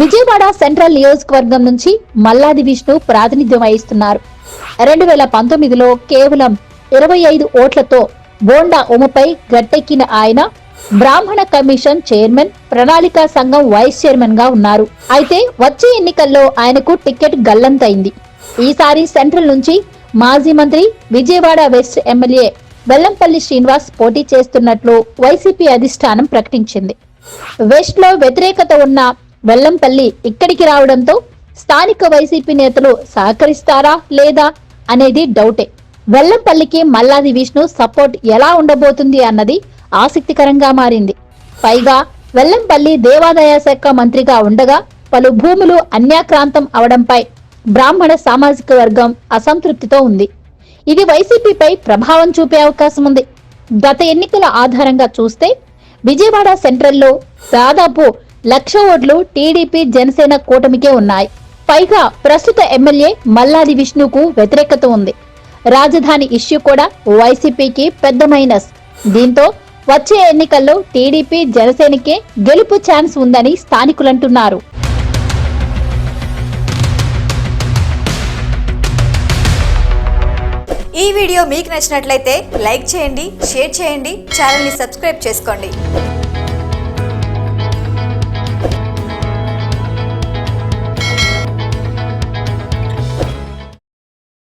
Vijayawada central నియోజకవర్గం నుంచి మల్లాది విష్ణు ప్రాతినిధ్యం వహిస్తున్నారు. రెండు వేల పంతొమ్మిదిలో కేవలం ఇరవై ఐదు ఓట్లతో బోండా ఉమపై గట్టెక్కిన ఆయన బ్రాహ్మణ కమిషన్ చైర్మన్ ప్రణాళికా సంఘం వైస్ చైర్మన్గా ఉన్నారు. అయితే వచ్చే ఎన్నికల్లో ఆయనకు టికెట్ గల్లంతైంది. ఈసారి సెంట్రల్ నుంచి మాజీ మంత్రి విజయవాడ వెస్ట్ ఎమ్మెల్యే వెల్లంపల్లి శ్రీనివాస్ పోటీ చేస్తున్నట్లు వైసీపీ అధిష్టానం ప్రకటించింది. వెస్ట్లో వ్యతిరేకత ఉన్న వెల్లంపల్లి ఇక్కడికి రావడంతో స్థానిక వైసీపీ నేతలు సహకరిస్తారా లేదా అనేది డౌటే. వెల్లంపల్లికి మల్లాది విష్ణు సపోర్ట్ ఎలా ఉండబోతుంది అన్నది ఆసక్తికరంగా మారింది. పైగా వెల్లంపల్లి దేవాదాయ శాఖ మంత్రిగా ఉండగా పలు భూములు అన్యాక్రాంతం అవడంపై బ్రాహ్మణ సామాజిక వర్గం అసంతృప్తితో ఉంది. ఇది వైసీపీపై ప్రభావం చూపే అవకాశం ఉంది. గత ఎన్నికల ఆధారంగా చూస్తే విజయవాడ సెంట్రల్లో దాదాపు లక్ష ఓట్లు టీడీపీ జనసేన కూటమికే ఉన్నాయి. పైగా ప్రస్తుత ఎమ్మెల్యే మల్లాది విష్ణుకు వ్యతిరేకత ఉంది. రాజధాని ఇష్యూ కూడా వైసీపీకి పెద్ద మైనస్. దీంతో వచ్చే ఎన్నికల్లో టీడీపీ జనసేనకే గెలుపు ఛాన్స్ ఉందని స్థానికులంటున్నారు. ఈ వీడియో మీకు నచ్చినట్లయితే లైక్ చేయండి షేర్ చేయండి ఛానల్ని సబ్స్క్రైబ్ చేసుకోండి.